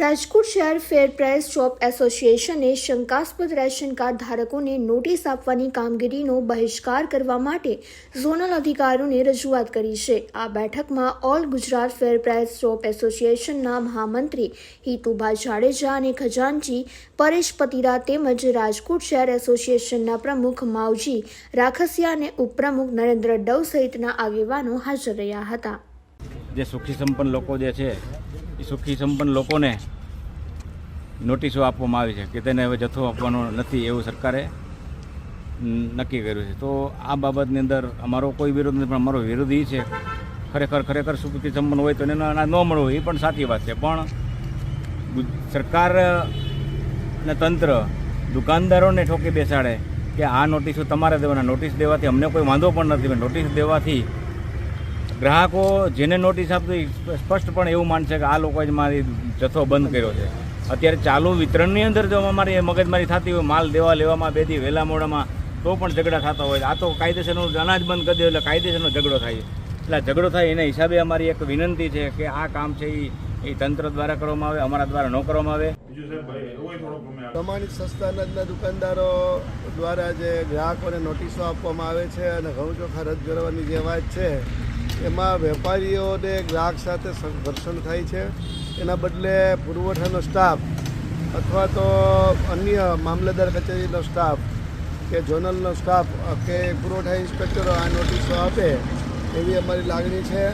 રાજકોટ શહેર ફેર price shop એસોસિએશને શંકાસ્પદ ration card ધારકોને નોટિસ આપવાની કામગીરીનો બહિષ્કાર કરવા માટે ઝોનલ અધિકારીઓને રજૂઆત કરી છે. આ બેઠકમાં all Gujarat fair price shop એસોસિએશનના મહામંત્રી હિતુભા જાડેજા અને ખજાનજી પરેશ પતિરા તેમજ રાજકોટ શહેર એસોસિએશનના પ્રમુખ માવજી રાખસિયા અને ઉપપ્રમુખ નરેન્દ્ર ડવ સહિતના આગેવાનો હાજર રહ્યા હતા. જે સુખી સંપન્ન લોકો જે છે સુખી સંપન્ન લોકોને નોટિસો આપવામાં આવી છે કે તેને હવે જથ્થો આપવાનો નથી એવું સરકારે નક્કી કર્યું છે. તો આ બાબતની અંદર અમારો કોઈ વિરોધ નથી, પણ અમારો વિરોધ એ છે, ખરેખર ખરેખર સુખી સંપન્ન હોય તો એને ન મળવું, એ પણ સાચી વાત છે. પણ સરકાર ને તંત્ર દુકાનદારોને ઠોકી બેસાડે કે આ નોટિસો તમારે દેવાના, નોટિસ દેવાથી અમને કોઈ વાંધો પણ નથી, પણ નોટિસ દેવાથી ગ્રાહકો જેને નોટિસ આપતી સ્પષ્ટપણે એવું માનશે કે આ લોકોએ જ મારી જથ્થો બંધ કર્યો છે. અત્યારે ચાલુ વિતરણની અંદર જો અમારી મગજમારી થતી હોય માલ દેવા લેવામાં બે દી વહેલા મોડામાં તો પણ ઝઘડા થતા હોય. આ તો કાયદેસરનું અનાજ બંધ કરી દે એટલે કાયદેસરનો ઝઘડો થાય. એટલે આ ઝઘડો થાય એના હિસાબે અમારી એક વિનંતી છે કે આ કામ છે એ એ તંત્ર દ્વારા કરવામાં આવે અમારા દ્વારા ન કરવામાં આવે. પ્રમાણિત સસ્તા અનાજના દુકાનદારો દ્વારા જે ગ્રાહકોને નોટિસો આપવામાં આવે છે અને ઘઉં ચોખા રદ કરવાની જે વાત છે એમાં વેપારીઓને ગ્રાહક સાથે ઘર્ષણ થાય છે. એના બદલે પુરવઠાનો સ્ટાફ અથવા તો અન્ય મામલતદાર કચેરીનો સ્ટાફ કે ઝોનલનો સ્ટાફ કે પુરવઠા ઇન્સ્પેક્ટરો આ નોટિસો આપે એવી અમારી લાગણી છે.